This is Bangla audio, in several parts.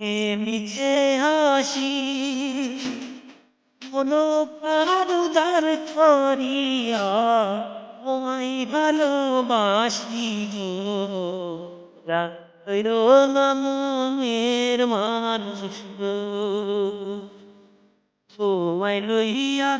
এ মিছে হাসি কোনো কারুদার করিয়া ওই ভালোবাসি গো। মানুষ গো। তোমায় লইয়া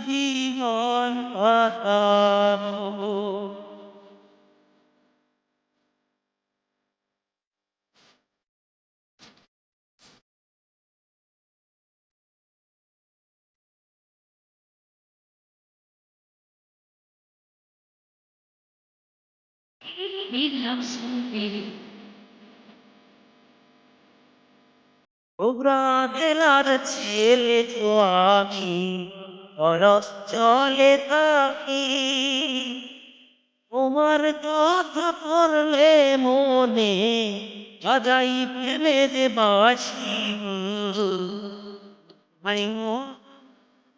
জীবন কাটাবো ওরা জেলার ছেলে তো আমি অরস চলে থাকি। তোমার কথা করলে মনে বাজাই ফেলে যে বাসি। মাই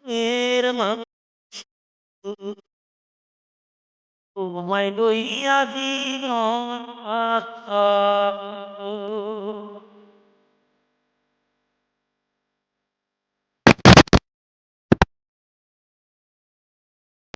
এর তোমায় লইয়া দিন